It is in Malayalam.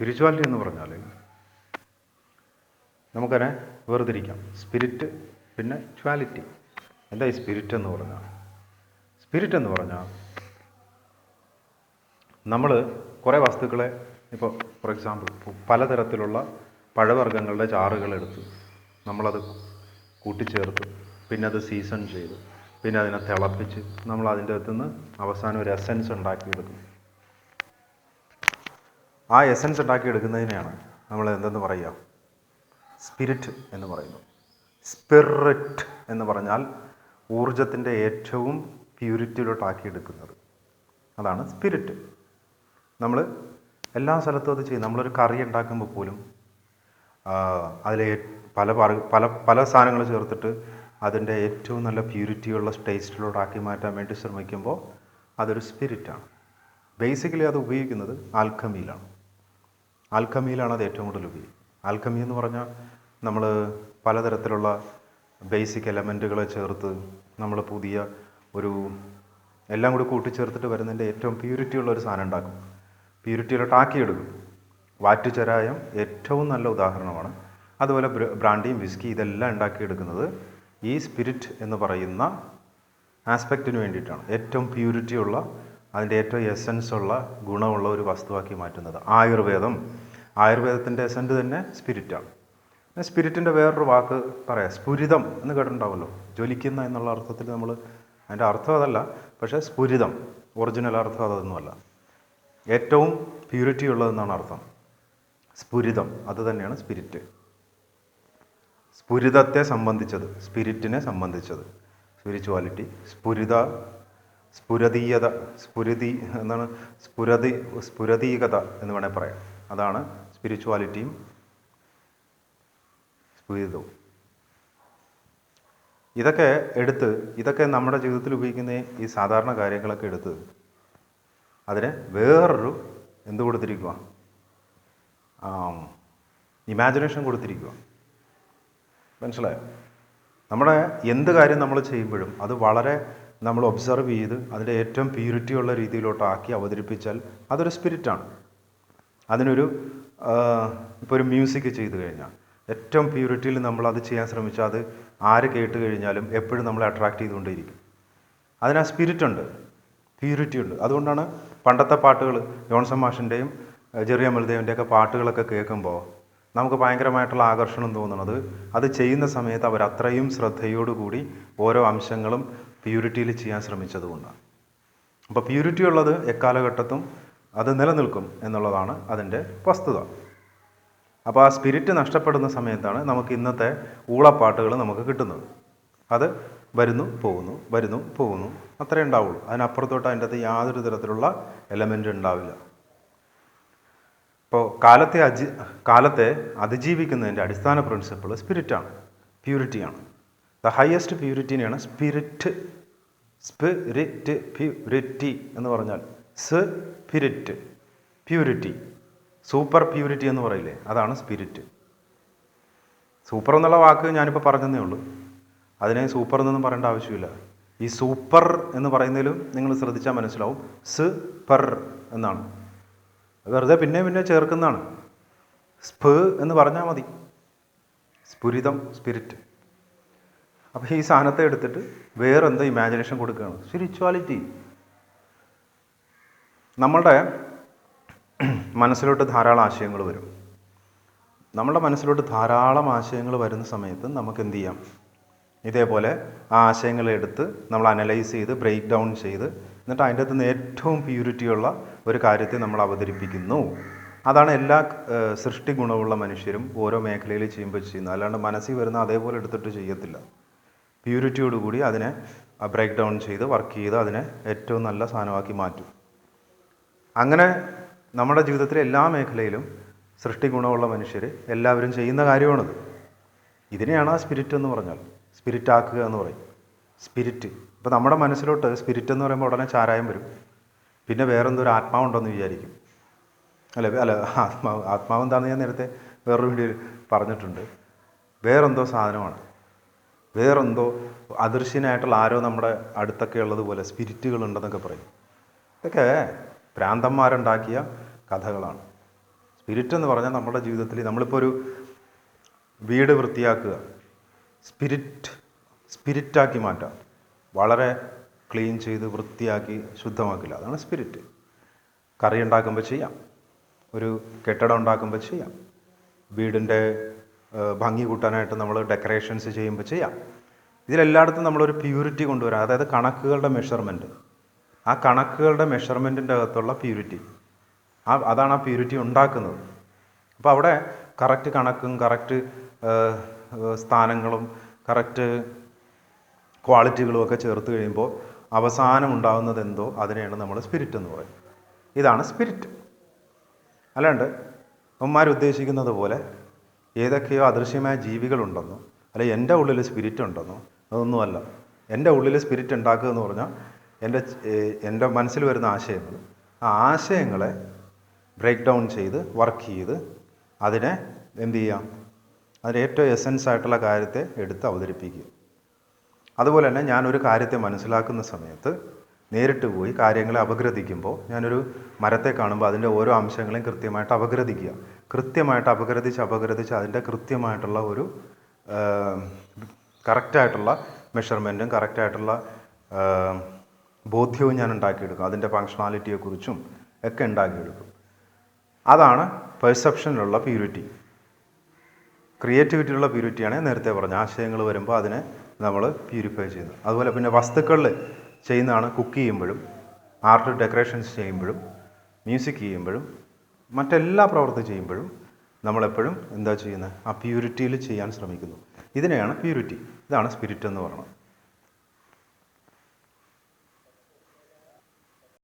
സ്പിരിച്വാലിറ്റി എന്ന് പറഞ്ഞാൽ നമുക്കതിനെ വേർതിരിക്കാം. സ്പിരിറ്റ് പിന്നെ ക്വാലിറ്റി എന്താ ഈ സ്പിരിറ്റ് എന്ന് പറഞ്ഞാൽ സ്പിരിറ്റ് എന്ന് പറഞ്ഞാൽ നമ്മൾ കുറേ വസ്തുക്കളെ ഇപ്പോൾ ഫോർ എക്സാമ്പിൾ പലതരത്തിലുള്ള പഴവർഗങ്ങളുടെ ചാറുകളെടുത്ത് നമ്മളത് കൂട്ടിച്ചേർത്ത്. പിന്നെ അത് സീസൺ ചെയ്ത്. പിന്നെ അതിനെ തിളപ്പിച്ച് നമ്മൾ അതിന്റെ അകത്തുനിന്ന് അവസാനം ഒരു എസൻസ് ഉണ്ടാക്കിയെടുക്കും ആ എസൻസ് ഉണ്ടാക്കിയെടുക്കുന്നതിനെയാണ് നമ്മൾ എന്തെന്ന് പറയുക? സ്പിരിറ്റ് എന്ന് പറയുന്നു. സ്പിറിറ്റ് എന്ന് പറഞ്ഞാൽ ഊർജത്തിന്റെ ഏറ്റവും പ്യൂരിറ്റിയിലോട്ടാക്കിയെടുക്കുന്നത് അതാണ് സ്പിരിറ്റ് നമ്മൾ എല്ലാ സ്ഥലത്തും അത് ചെയ്യും. നമ്മളൊരു കറി ഉണ്ടാക്കുമ്പോൾ പോലും അതിലെ പല പല പല സാധനങ്ങൾ ചേർത്തിട്ട് അതിന്റെ ഏറ്റവും നല്ല പ്യൂരിറ്റിയുള്ള ടേസ്റ്റിലോട്ടാക്കി മാറ്റാൻ വേണ്ടി ശ്രമിക്കുമ്പോൾ അതൊരു സ്പിരിറ്റാണ് ബേസിക്കലി അത് ഉപയോഗിക്കുന്നത് ആൽക്കമിയിലാണ് ആൽക്കമിയിലാണ് അത് ഏറ്റവും കൂടുതൽ ഉപയോഗിക്കുന്നത് ആൽക്കമി എന്ന് പറഞ്ഞാൽ നമ്മൾ പലതരത്തിലുള്ള ബേസിക് എലമെന്റുകളെ ചേർത്ത് നമ്മൾ പുതിയ ഒരു എല്ലാം കൂടി കൂട്ടിച്ചേർത്തിട്ട് വരുന്നതിന്റെ ഏറ്റവും പ്യൂരിറ്റി ഉള്ള ഒരു സാധനം ഉണ്ടാക്കും. പ്യൂരിറ്റിയിലോട്ട് ആക്കിയെടുക്കും. വാറ്റുചരായം ഏറ്റവും നല്ല ഉദാഹരണമാണ്. അതുപോലെ ബ്രാൻഡിയും വിസ്കി ഇതെല്ലാം ഉണ്ടാക്കിയെടുക്കുന്നത് ഈ സ്പിരിറ്റ് എന്ന് പറയുന്ന ആസ്പെക്റ്റിന് വേണ്ടിയിട്ടാണ്. ഏറ്റവും പ്യൂരിറ്റി ഉള്ള അതിന്റെ ഏറ്റവും എസൻസ് ഉള്ള ഗുണമുള്ള ഒരു വസ്തുവാക്കി മാറ്റുന്നത്. ആയുർവേദം. ആയുർവേദത്തിന്റെ എസന്റ് തന്നെ സ്പിരിറ്റാണ് സ്പിരിറ്റിന്റെ വേറൊരു വാക്ക് പറയാം. സ്ഫുരിതം എന്ന് കേട്ടിട്ടുണ്ടാവുമല്ലോ. ജ്വലിക്കുന്ന എന്നുള്ള അർത്ഥത്തിൽ നമ്മൾ അതിന്റെ അർത്ഥം അതല്ല പക്ഷേ സ്ഫുരിതം. ഒറിജിനൽ അർത്ഥം അതൊന്നുമല്ല. ഏറ്റവും പ്യൂരിറ്റി ഉള്ളതെന്നാണ് അർത്ഥം. സ്ഫുരിതം. അത് തന്നെയാണ് സ്പിരിറ്റ് സ്ഫുരിതത്തെ സംബന്ധിച്ചത്. സ്പിരിറ്റിനെ സംബന്ധിച്ചത്. സ്പിരിച്വാലിറ്റി സ്ഫുരിത സ്ഫുരതീയത സ്ഫുരതി എന്താണ്? സ്ഫുരതി സ്ഫുരതീകത എന്ന് വേണേൽ പറയാം. അതാണ് സ്പിരിച്വാലിറ്റിയും സ്ഫുരിതവും. ഇതൊക്കെ എടുത്ത് ഇതൊക്കെ നമ്മുടെ ജീവിതത്തിൽ ഉപയോഗിക്കുന്ന ഈ സാധാരണ കാര്യങ്ങളൊക്കെ എടുത്ത് അതിന് വേറൊരു എന്ത് കൊടുത്തിരിക്കുക ഇമാജിനേഷൻ കൊടുത്തിരിക്കുക മനസ്സിലായോ? നമ്മുടെ എന്ത് കാര്യം നമ്മൾ ചെയ്യുമ്പോഴും അത് വളരെ നമ്മൾ ഒബ്സർവ് ചെയ്ത് അതിന്റെ ഏറ്റവും പ്യൂരിറ്റിയുള്ള രീതിയിലോട്ടാക്കി അവതരിപ്പിച്ചാൽ അതൊരു സ്പിരിറ്റാണ് അതിനൊരു ഇപ്പോൾ ഒരു മ്യൂസിക് ചെയ്തു കഴിഞ്ഞാൽ ഏറ്റവും പ്യൂരിറ്റിയിൽ നമ്മൾ അത് ചെയ്യാൻ ശ്രമിച്ചാൽ അത് ആര് കേട്ട് കഴിഞ്ഞാലും എപ്പോഴും നമ്മളെ അട്രാക്റ്റ് ചെയ്തുകൊണ്ടേയിരിക്കും. അതിന് ആ സ്പിരിറ്റ് ഉണ്ട്. പ്യൂരിറ്റി ഉണ്ട്. അതുകൊണ്ടാണ് പണ്ടത്തെ പാട്ടുകൾ ജോൺസൺ മാഷിന്റെയും ജെറിയ മൽദേവിന്റെയൊക്കെ പാട്ടുകളൊക്കെ കേൾക്കുമ്പോൾ നമുക്ക് ഭയങ്കരമായിട്ടുള്ള ആകർഷണം തോന്നുന്നത് അത് ചെയ്യുന്ന സമയത്ത് അവർ അത്രയും ശ്രദ്ധയോടുകൂടി ഓരോ അംശങ്ങളും പ്യൂരിറ്റിയിൽ ചെയ്യാൻ ശ്രമിച്ചതുകൊണ്ടാണ് അപ്പോൾ പ്യൂരിറ്റി ഉള്ളത് എക്കാലഘട്ടത്തും അത് നിലനിൽക്കും എന്നുള്ളതാണ് അതിന്റെ വസ്തുത. അപ്പോൾ ആ സ്പിരിറ്റ് നഷ്ടപ്പെടുന്ന സമയത്താണ് നമുക്ക് ഇന്നത്തെ ഊളപ്പാട്ടുകൾ നമുക്ക് കിട്ടുന്നത്. അത് വരുന്നു പോകുന്നു വരുന്നു പോകുന്നു അത്രേ ഉണ്ടാവുള്ളൂ. അതിനപ്പുറത്തോട്ട് അതിന്റെ അകത്ത് യാതൊരു തരത്തിലുള്ള എലമെന്റ് ഉണ്ടാവില്ല. ഇപ്പോൾ കാലത്തെ അജി കാലത്തെ അതിജീവിക്കുന്നതിന്റെ അടിസ്ഥാന പ്രിൻസിപ്പിൾ സ്പിരിറ്റാണ് പ്യൂരിറ്റിയാണ് ദ ഹയസ്റ്റ് പ്യൂരിറ്റിനെയാണ് സ്പിരിറ്റ് സ്പിരിറ്റ് പ്യൂരിറ്റി എന്ന് പറഞ്ഞാൽ സ്പിരിറ്റ് പ്യൂരിറ്റി. സൂപ്പർ പ്യൂരിറ്റി എന്ന് പറയില്ലേ? അതാണ് സ്പിരിറ്റ്. സൂപ്പർ എന്നുള്ള വാക്ക് ഞാനിപ്പോൾ പറഞ്ഞതേ ഉള്ളൂ. അതിനെ സൂപ്പർ എന്നൊന്നും പറയേണ്ട ആവശ്യമില്ല. ഈ സൂപ്പർ എന്ന് പറയുന്നതിലും നിങ്ങൾ ശ്രദ്ധിച്ചാൽ മനസ്സിലാവും. സ് എന്നാണ്. വെറുതെ പിന്നെ പിന്നെ ചേർക്കുന്നതാണ്. സ്പ് എന്ന് പറഞ്ഞാൽ മതി. സ്ഫുരിതം സ്പിരിറ്റ്. അപ്പോൾ ഈ സാധനത്തെ എടുത്തിട്ട് വേറെന്തോ ഇമാജിനേഷൻ കൊടുക്കുകയാണ്. സ്പിരിച്വാലിറ്റി നമ്മളുടെ മനസ്സിലോട്ട് ധാരാളം ആശയങ്ങൾ വരും. നമ്മുടെ മനസ്സിലോട്ട് ധാരാളം ആശയങ്ങൾ വരുന്ന സമയത്ത് നമുക്ക് എന്ത് ചെയ്യാം? ഇതേപോലെ ആ ആശയങ്ങളെ എടുത്ത് നമ്മൾ അനലൈസ് ചെയ്ത് ബ്രേക്ക് ഡൗൺ ചെയ്ത് എന്നിട്ട് അതിന്റെ അകത്ത് ഏറ്റവും പ്യൂരിറ്റിയുള്ള ഒരു കാര്യത്തെ നമ്മൾ അവതരിപ്പിക്കുന്നു. അതാണ് എല്ലാ സൃഷ്ടി ഗുണമുള്ള മനുഷ്യരും ഓരോ മേഖലയിൽ ചെയ്യുമ്പോൾ ചെയ്യുന്നത്. അല്ലാണ്ട് മനസ്സിൽ വരുന്ന അതേപോലെ എടുത്തിട്ട് ചെയ്യത്തില്ല. പ്യൂരിറ്റിയോടുകൂടി അതിനെ ബ്രേക്ക് ഡൗൺ ചെയ്ത് വർക്ക് ചെയ്ത് അതിനെ ഏറ്റവും നല്ല സാധനമാക്കി മാറ്റും. അങ്ങനെ നമ്മുടെ ജീവിതത്തിലെ എല്ലാ മേഖലയിലും സൃഷ്ടി ഗുണമുള്ള മനുഷ്യർ എല്ലാവരും ചെയ്യുന്ന കാര്യമാണത്. ഇതിനെയാണ് ആ സ്പിരിറ്റ് എന്ന് പറഞ്ഞാൽ സ്പിരിറ്റ് ആക്കുക എന്ന് പറയും. സ്പിരിറ്റ് ഇപ്പോൾ നമ്മുടെ മനസ്സിലോട്ട് സ്പിരിറ്റ് എന്ന് പറയുമ്പോൾ ഉടനെ ചാരായം വരും. പിന്നെ വേറെന്തൊരു ആത്മാവുണ്ടെന്ന് വിചാരിക്കും. അല്ല അല്ല ആത്മാവ് ആത്മാവ് എന്താണെന്ന് ഞാൻ നേരത്തെ വേറൊരു വീഡിയോയിൽ പറഞ്ഞിട്ടുണ്ട്. വേറെന്തോ സാധനമാണ്. വേറെന്തോ അദൃശ്യനായിട്ടുള്ള ആരോ നമ്മുടെ അടുത്തൊക്കെ ഉള്ളതുപോലെ സ്പിരിറ്റുകൾ ഉണ്ടെന്നൊക്കെ പറയും. ഇതൊക്കെ ഭ്രാന്തന്മാരുണ്ടാക്കിയ കഥകളാണ്. സ്പിരിറ്റ് എന്ന് പറഞ്ഞാൽ നമ്മുടെ ജീവിതത്തിൽ നമ്മളിപ്പോൾ ഒരു വീട് വൃത്തിയാക്കുക സ്പിരിറ്റ് സ്പിരിറ്റാക്കി മാറ്റാം. വളരെ ക്ലീൻ ചെയ്ത് വൃത്തിയാക്കി ശുദ്ധമാക്കില്ല. അതാണ് സ്പിരിറ്റ്. കറി ഉണ്ടാക്കുമ്പോൾ ചെയ്യാം. ഒരു കെട്ടിടം ഉണ്ടാക്കുമ്പോൾ ചെയ്യാം. വീടിന്റെ ഭംഗി കൂട്ടാനായിട്ട് നമ്മൾ ഡെക്കറേഷൻസ് ചെയ്യുമ്പോൾ ചെയ്യാം. ഇതിലെല്ലായിടത്തും നമ്മളൊരു പ്യൂരിറ്റി കൊണ്ടുവരാം. അതായത് കണക്കുകളുടെ മെഷർമെന്റ് ആ കണക്കുകളുടെ മെഷർമെന്റിന്റെ അകത്തുള്ള പ്യൂരിറ്റി ആ അതാണ് ആ പ്യൂരിറ്റി ഉണ്ടാക്കുന്നത്. അപ്പോൾ അവിടെ കറക്റ്റ് കണക്കും കറക്റ്റ് സ്ഥാനങ്ങളും കറക്റ്റ് ക്വാളിറ്റികളും ഒക്കെ ചേർത്ത് കഴിയുമ്പോൾ അവസാനം ഉണ്ടാകുന്നത് എന്തോ അതിനെയാണ് നമ്മൾ സ്പിരിറ്റ് എന്ന് പറയുന്നത് ഇതാണ് സ്പിരിറ്റ് അല്ലാണ്ട് ഉദ്ദേശിക്കുന്നത് പോലെ ഏതൊക്കെയോ അദൃശ്യമായ ജീവികളുണ്ടെന്നോ അല്ലെ എന്റെ ഉള്ളിൽ സ്പിരിറ്റ് ഉണ്ടെന്നോ അതൊന്നുമല്ല. എന്റെ ഉള്ളിൽ സ്പിരിറ്റ് ഉണ്ടാക്കുക എന്ന് പറഞ്ഞാൽ എന്റെ എന്റെ മനസ്സിൽ വരുന്ന ആശയങ്ങൾ. ആ ആശയങ്ങളെ ബ്രേക്ക് ഡൗൺ ചെയ്ത് വർക്ക് ചെയ്ത് അതിനെ എന്ത് ചെയ്യാം അതിന് ഏറ്റവും എസൻസ് ആയിട്ടുള്ള കാര്യത്തെ എടുത്ത് അവതരിപ്പിക്കുക. അതുപോലെ തന്നെ ഞാനൊരു കാര്യത്തെ മനസ്സിലാക്കുന്ന സമയത്ത് നേരിട്ട് പോയി കാര്യങ്ങളെ അപഗ്രഥിക്കുമ്പോൾ ഞാനൊരു മരത്തെ കാണുമ്പോൾ അതിന്റെ ഓരോ അംശങ്ങളെയും കൃത്യമായിട്ട് അപഗ്രഥിക്കുക. കൃത്യമായിട്ട് അപഗ്രഥിച്ച് അപഗ്രഥിച്ച് അതിന്റെ കൃത്യമായിട്ടുള്ള ഒരു കറക്റ്റായിട്ടുള്ള മെഷർമെന്റും കറക്റ്റായിട്ടുള്ള ബോധ്യവും ഞാൻ ഉണ്ടാക്കിയെടുക്കും. അതിന്റെ ഫങ്ഷണാലിറ്റിയെക്കുറിച്ചും ഒക്കെ ഉണ്ടാക്കിയെടുക്കും. അതാണ് പെർസെപ്ഷനിലുള്ള പ്യൂരിറ്റി ക്രിയേറ്റിവിറ്റിയുള്ള പ്യൂരിറ്റിയാണ് നേരത്തെ പറഞ്ഞ ആശയങ്ങൾ വരുമ്പോൾ അതിനെ നമ്മൾ പ്യൂരിഫൈ ചെയ്യുന്നു അതുപോലെ പിന്നെ വസ്തുക്കളിൽ ചെയ്യുന്നതാണ് കുക്ക് ചെയ്യുമ്പോഴും ആർട്ട് ഡെക്കറേഷൻസ് ചെയ്യുമ്പോഴും മ്യൂസിക് ചെയ്യുമ്പോഴും മറ്റെല്ലാ പ്രവൃത്തി ചെയ്യുമ്പോഴും നമ്മളെപ്പോഴും എന്താ ചെയ്യുന്നത്? ആ പ്യൂരിറ്റിയിൽ ചെയ്യാൻ ശ്രമിക്കുന്നു. ഇതിനെയാണ് പ്യൂരിറ്റി ഇതാണ് സ്പിരിറ്റ് എന്ന് പറയുന്നത്.